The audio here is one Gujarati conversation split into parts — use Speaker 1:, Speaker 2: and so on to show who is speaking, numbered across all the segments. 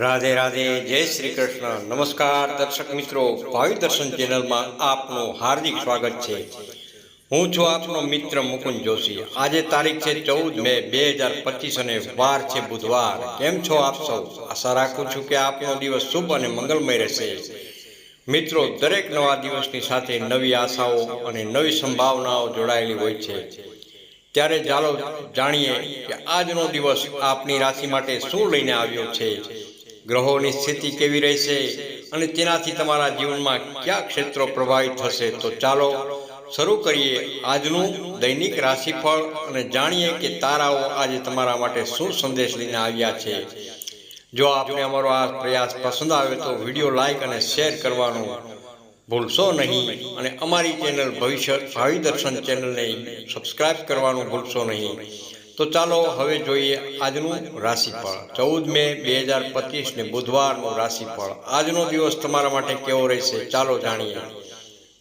Speaker 1: રાધે રાધે, જય શ્રી કૃષ્ણ. નમસ્કાર દર્શક મિત્રો, ભાવિ દર્શન ચેનલમાં આપનું હાર્દિક સ્વાગત છે. હું છું આપનો મિત્ર મુકુંદ જોશી. આજે તારીખ છે ચૌદ મે બે હજાર પચીસ અને વાર છે બુધવાર. કેમ છો આપ સૌ? આશા રાખું છું કે આપનો દિવસ શુભ અને મંગલમય રહેશે. મિત્રો, દરેક નવા દિવસની સાથે નવી આશાઓ અને નવી સંભાવનાઓ જોડાયેલી હોય છે. ત્યારે ચાલો જાણીએ કે આજનો દિવસ આપની રાશિ માટે શું લઈને આવ્યો છે. ગ્રહોની સ્થિતિ કેવી રહેશે અને તેનાથી તમારા જીવનમાં કયા ક્ષેત્રો પ્રભાવિત થશે તો ચાલો શરૂ કરીએ આજનું દૈનિક રાશિફળ અને જાણીએ કે તારાઓ આજે તમારા માટે શું સંદેશ લઈને આવ્યા છે. જો આપને અમારો આ પ્રયાસ પસંદ આવે તો વીડિયો લાઈક અને શેર કરવાનું ભૂલશો નહીં અને અમારી ચેનલ ભવિષ્ય ભાવિ દર્શન ચેનલને સબસ્ક્રાઇબ કરવાનું ભૂલશો નહીં. તો ચાલો હવે જોઈએ આજનું રાશિફળ. ચૌદ મે બે હજાર પચીસ ને બુધવારનું રાશિફળ. આજનો દિવસ તમારા માટે કેવો રહેશે ચાલો જાણીએ.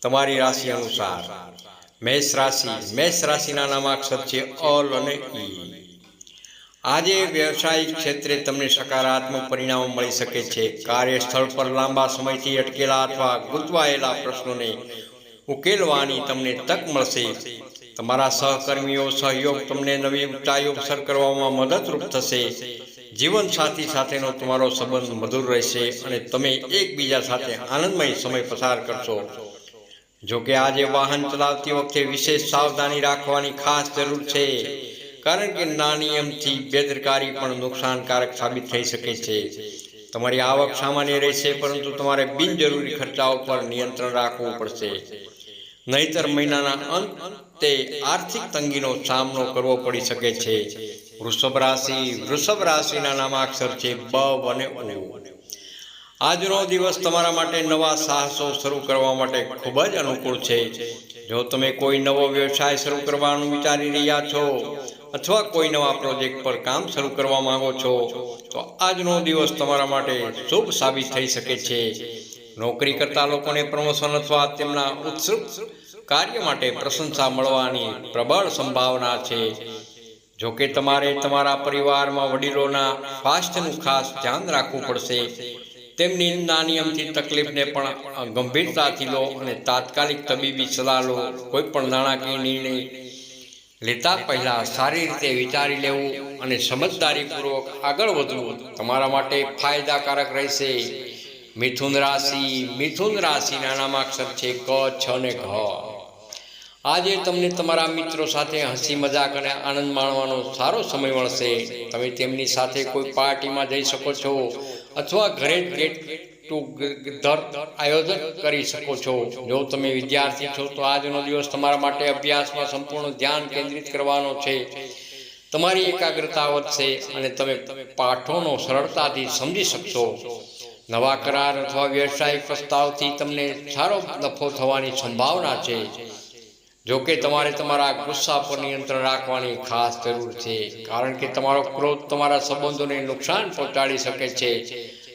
Speaker 1: તમારી રાશિ અનુસાર મેષ રાશિ. મેષ રાશિના નામાક્ષર છે અલ અને ઈ. આજે વ્યવસાયિક ક્ષેત્રે તમને સકારાત્મક પરિણામો મળી શકે છે. કાર્યસ્થળ પર લાંબા સમયથી અટકેલા અથવા ગૂંચવાયેલા પ્રશ્નોને ઉકેલવાની તમને તક મળશે. તમારા સહકર્મીઓ સહયોગ તમને નવી ઊંચાઈઓ સર કરવામાં મદદરૂપ થશે. જીવનસાથી સાથેનો તમારો સંબંધ મધુર રહેશે અને તમે એકબીજા સાથે આનંદમય સમય પસાર કરશો. જો કે આજે વાહન ચલાવતી વખતે વિશેષ સાવધાની રાખવાની ખાસ જરૂર છે, કારણ કે નાનીયમથી બેદરકારી પણ નુકસાનકારક સાબિત થઈ શકે છે. તમારી આવક સામાન્ય રહેશે, પરંતુ તમારે બિનજરૂરી ખર્ચાઓ પર નિયંત્રણ રાખવું પડશે. નહીતર મહિનાના અંતે આર્થિક તંગીનો સામનો કરવો પડી શકે છે. વૃષભ રાશિ, વૃષભ રાશિના નામાક્ષર છે બ અને ઉ. આજનો દિવસ તમારા માટે નવા સાહસો શરૂ કરવા માટે ખૂબ જ અનુકૂળ છે. જો તમે કોઈ નવો વ્યવસાય શરૂ કરવાનું વિચારી રહ્યા છો અથવા કોઈ નવા પ્રોજેક્ટ પર કામ શરૂ કરવા માંગો છો, તો આજનો દિવસ તમારા માટે શુભ સાબિત થઈ શકે છે. નોકરી કરતા લોકોને પ્રમોશન અથવા તેમના ઉત્સુક કાર્ય માટે પ્રશંસા મળવાની પ્રબળ સંભાવના છે. જો કે તમારે તમારા પરિવારમાં વડીલોના સ્વાસ્થ્યનું ખાસ ધ્યાન રાખવું પડશે. તેમની નાની તકલીફને પણ ગંભીરતાથી લો અને તાત્કાલિક તબીબી સલાહ લો. કોઈ પણ નાણાકીય નિર્ણય લેતા પહેલાં સારી રીતે વિચારી લેવું અને સમજદારીપૂર્વક આગળ વધવું તમારા માટે ફાયદાકારક રહેશે. મિથુન રાશિ મિથુન રાશિના નામાક્ષર છે ક, છ ને ઘ. આજે તમને તમારા મિત્રો સાથે હસી મજાક અને આનંદ માણવાનો સારો સમય મળશે. તમે તેમની સાથે કોઈ પાર્ટીમાં જઈ શકો છો અથવા ઘરે ગેટ ધર આયોજન કરી શકો છો. જો તમે વિદ્યાર્થી છો તો આજનો દિવસ તમારા માટે અભ્યાસમાં સંપૂર્ણ ધ્યાન કેન્દ્રિત કરવાનો છે. તમારી એકાગ્રતા વધશે અને તમે પાઠોનો સરળતાથી સમજી શકશો. નવા કરાર અથવા વ્યવસાયિક પ્રસ્તાવથી તમને સારો નફો થવાની સંભાવના છે. જો કે તમારે તમારા ગુસ્સા પર નિયંત્રણ રાખવાની ખાસ જરૂર છે, કારણ કે તમારો ક્રોધ તમારા સંબંધોને નુકસાન પહોંચાડી શકે છે.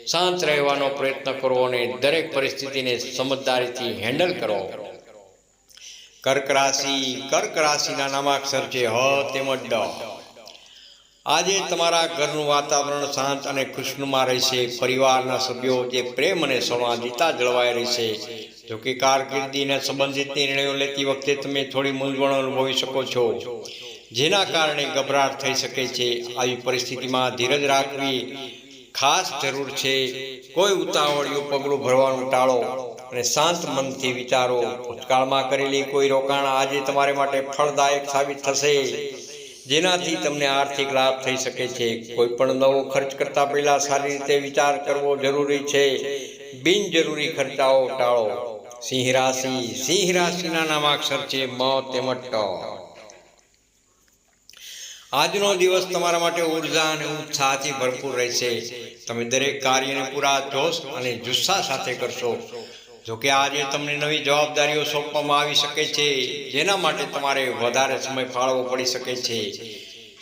Speaker 1: શાંત રહેવાનો પ્રયત્ન કરો અને દરેક પરિસ્થિતિને સમજદારીથી હેન્ડલ કરો. કર્ક રાશિ, કર્ક રાશિના નામાક્ષર છે, હ તેમજ ડ. આજે તમારા ઘરનું વાતાવરણ શાંત અને ખુશનુમા રહેશે. પરિવારના સભ્યો જે પ્રેમ અને સંવાદિતા જળવાઈ રહેશે. જો કે કારકિર્દીને સંબંધિત નિર્ણયો લેતી વખતે તમે થોડી મૂંઝવણ અનુભવી શકો છો. જેના કારણે ગભરાટ થઈ શકે છે. આવી પરિસ્થિતિમાં ધીરજ રાખવી ખાસ જરૂર છે. કોઈ ઉતાવળિયું પગલું ભરવાનું ટાળો અને શાંત મનથી વિચારો. ભૂતકાળમાં કરેલી કોઈ રોકાણ આજે તમારે માટે ફળદાયક સાબિત થશે. જેનાથી તમને આર્થિક લાભ થઈ શકે છે. કોઈ પણ નવો ખર્ચ કરતા પહેલા સારી રીતે વિચાર કરવો જરૂરી છે. બિનજરૂરી ખર્ચાઓ ટાળો. સિંહ રાશિ, સિંહ રાશિના નામાક્ષર છે મ તેમજ ટ. આજનો દિવસ તમારા માટે ઊર્જા અને ઉત્સાહથી ભરપૂર રહેશે. તમે દરેક કાર્યને પૂરા જોશ અને જુસ્સા સાથે કરશો. જો કે આજે તમને નવી જવાબદારીઓ સોંપવામાં આવી શકે છે, જેના માટે તમારે વધારે સમય ફાળવવો પડી શકે છે.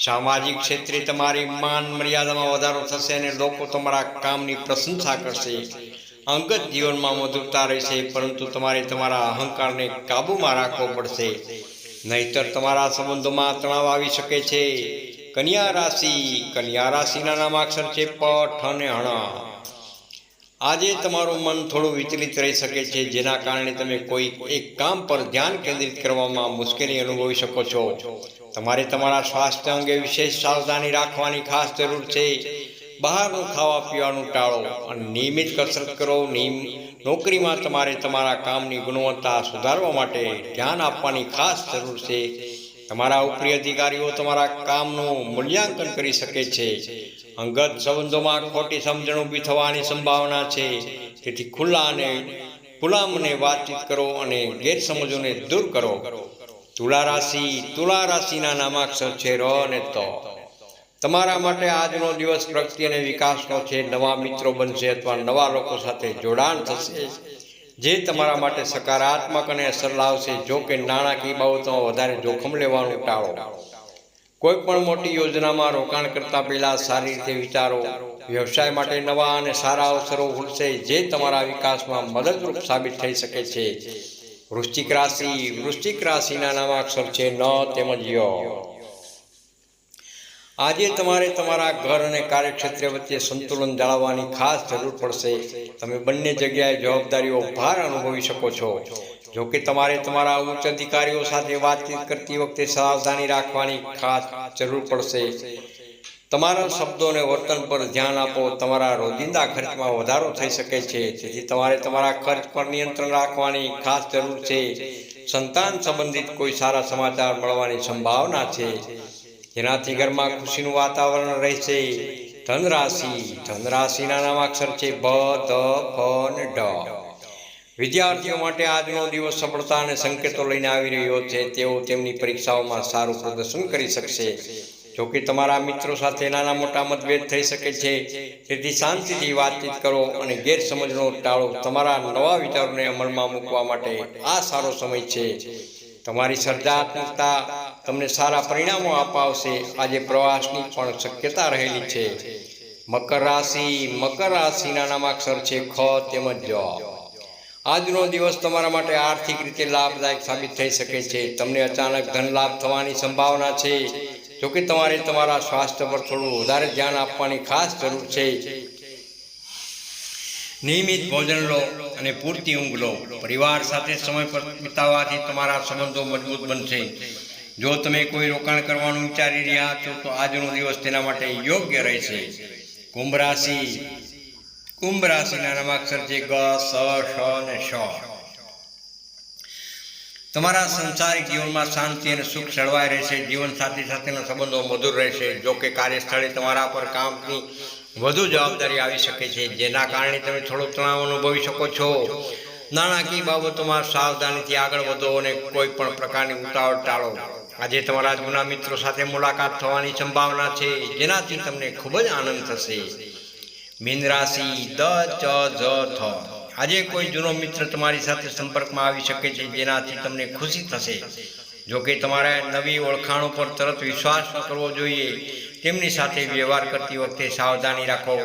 Speaker 1: સામાજિક ક્ષેત્રે તમારી માન મર્યાદામાં વધારો થશે અને લોકો તમારા કામની પ્રશંસા કરશે. અંગત જીવનમાં મધુરતા રહેશે, પરંતુ તમારે તમારા અહંકારને કાબૂમાં રાખવો પડશે. નહીતર તમારા સંબંધોમાં તણાવ આવી શકે છે. કન્યા રાશિ, કન્યા રાશિના નામાક્ષર છે પઠ અને હણા આજે તમારું મન થોડું વિચલિત રહી શકે છે, જેના કારણે તમે કોઈ એક કામ પર ધ્યાન કેન્દ્રિત કરવામાં મુશ્કેલી અનુભવી શકો છો. તમારે તમારા સ્વાસ્થ્ય અંગે વિશેષ સાવધાની રાખવાની ખાસ જરૂર છે. બહારનું ખાવા પીવાનું ટાળો અને નિયમિત કસરત કરો. નિયમ, નોકરીમાં તમારે તમારા કામની ગુણવત્તા સુધારવા માટે ધ્યાન આપવાની ખાસ જરૂર છે. તમારા ઉપરી અધિકારીઓ તમારા કામનું મૂલ્યાંકન કરી શકે છે. અંગત સંબંધોમાં ખોટી સમજણ ઊભી થવાની સંભાવના છે. તેથી ખુલ્લા અને ખુલ્લામને વાતચીત કરો અને ગેરસમજોને દૂર કરો. તુલા રાશિ, તુલા રાશિના નામાક્ષર છે ર અને ત. તમારા માટે આજનો દિવસ પ્રગતિ અને વિકાસનો છે. નવા મિત્રો બનશે અથવા નવા લોકો સાથે જોડાણ થશે. જે તમારા માટે સકારાત્મક અને અસર લાવશે. જો કે નાણાકીય બાબતોમાં વધારે જોખમ લેવાનું ટાળો. કોઈ પણ મોટી યોજનામાં રોકાણ કરતા પહેલા સારી રીતે વિચારો. વ્યવસાય માટે નવા અને સારા અવસરો ખુલશે જે તમારા વિકાસમાં મદદરૂપ સાબિત થઈ શકે છે. વૃશ્ચિક રાશિ, વૃશ્ચિક રાશિના નામાક્ષર છે ન તેમજ ય. આજે તમારે તમારા ઘર અને કાર્યક્ષેત્ર વચ્ચે સંતુલન જાળવવાની ખાસ જરૂર પડશે. તમે બંને જગ્યાએ જવાબદારીઓ ભાર અનુભવી શકો છો. જો કે તમારે તમારા ઉચ્ચ અધિકારીઓ સાથે વાતચીત કરતી વખતે સાવધાની રાખવાની ખાસ જરૂર પડશે. તમારા શબ્દો અને વર્તન પર ધ્યાન આપો. તમારા રોજિંદા ખર્ચમાં વધારો થઈ શકે છે. તેથી તમારે તમારા ખર્ચ પર નિયંત્રણ રાખવાની ખાસ જરૂર છે. સંતાન સંબંધિત કોઈ સારા સમાચાર મળવાની સંભાવના છે. જેનાથી ઘરમાં ખુશીનું વાતાવરણ રહેશે. ધનરાશિ. ધનરાશિના નામાક્ષર છે ભ ધ ફ અને ઢ વિદ્યાર્થીઓ માટે આજનો દિવસ સફળતા અને સંકેતો લઈને આવી રહ્યો છે. તેઓ તેમની પરીક્ષાઓમાં સારું પ્રદર્શન કરી શકશે. જો કે તમારા મિત્રો સાથે નાના મોટા મતભેદ થઈ શકે છે, તેથી શાંતિથી વાતચીત કરો અને ગેરસમજનો ટાળો. તમારા નવા વિચારોને અમલમાં મૂકવા માટે આ સારો સમય છે. તમારી સર્જાત્મકતા તમને સારા પરિણામો અપાવશે. આજે પ્રવાસની પણ શક્યતા રહેલી છે. મકર રાશિ, મકર રાશિના નામાક્ષર છે ખ તેમજ જ આજનો દિવસ તમારા માટે આર્થિક રીતે લાભદાયક સાબિત થઈ શકે છે. તમને અચાનક ધન લાભ થવાની સંભાવના છે. જોકે તમારે તમારા સ્વાસ્થ્ય પર થોડું વધારે ધ્યાન આપવાની ખાસ જરૂર છે. નિયમિત ભોજન લો અને પૂરતી ઊંઘ લો. પરિવાર સાથે સમય પર વિતાવવાથી તમારા સંબંધો મજબૂત બનશે. જો તમે કોઈ રોકાણ કરવાનું વિચારી રહ્યા છો, તો આજનો દિવસ તેના માટે યોગ્ય રહેશે. કુંભ રાશિ કુંભ રાશિના નામાક્ષર છે ગ, સ શ અને શ તમારા સંસારિક જીવનમાં શાંતિ અને સુખ સળવાઈ રહેશે. જીવન સાથી સાથેના સંબંધો મધુર રહેશે. જો કે કાર્યસ્થળે તમારા પર કામની વધુ જવાબદારી આવી શકે છે. જેના કારણે તમે થોડો તણાવ અનુભવી શકો છો. નાણાકીય બાબતોમાં સાવધાનીથી આગળ વધો અને કોઈ પણ પ્રકારની ઉતાવળ ટાળો. આજે તમારા જૂના મિત્રો સાથે મુલાકાત થવાની સંભાવના છે, જેનાથી તમને ખૂબ જ આનંદ થશે. મીન રાશિ દ, ચ જ થ. આજે કોઈ જૂનો મિત્ર તમારી સાથે સંપર્કમાં આવી શકે છે, જેનાથી તમને ખુશી થશે. જો કે તમારે નવી ઓળખાણો પર તરત વિશ્વાસ કરવો જોઈએ. તેમની સાથે વ્યવહાર કરતી વખતે સાવધાની રાખો.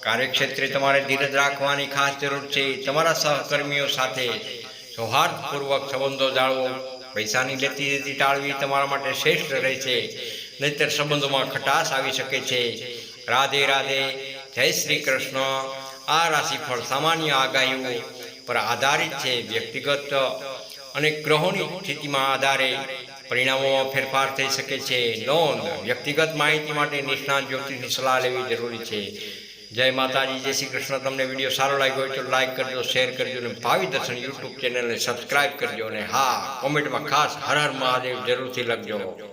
Speaker 1: કાર્યક્ષેત્રે તમારે ધીરજ રાખવાની ખાસ જરૂર છે. તમારા સહકર્મીઓ સાથે સૌહાર્દપૂર્વક સંબંધો જાળવો. પૈસાની લેતી દેતી ટાળવી તમારા માટે શ્રેષ્ઠ રહેશે નહીતર સંબંધોમાં ખટાશ આવી શકે છે. રાધે રાધે. જય શ્રી કૃષ્ણ. આ રાશિફળ સામાન્ય આગાહીઓ પર આધારિત છે વ્યક્તિગત અને ગ્રહોની સ્થિતિમાં આધારે પરિણામોમાં ફેરફાર થઈ શકે છે. નોંધ, વ્યક્તિગત માહિતી માટે નિષ્ણાત જ્યોતિષની સલાહ લેવી જરૂરી છે. જય માતાજી, જય શ્રી કૃષ્ણ. તમને વીડિયો સારો લાગ્યો હોય તો લાઈક કરજો, શેર કરજો અને ભાવિ દર્શન યુટ્યુબ ચેનલને સબસ્ક્રાઇબ કરજો અને હા, કોમેન્ટમાં ખાસ હર હર મહાદેવ જરૂરથી લખજો.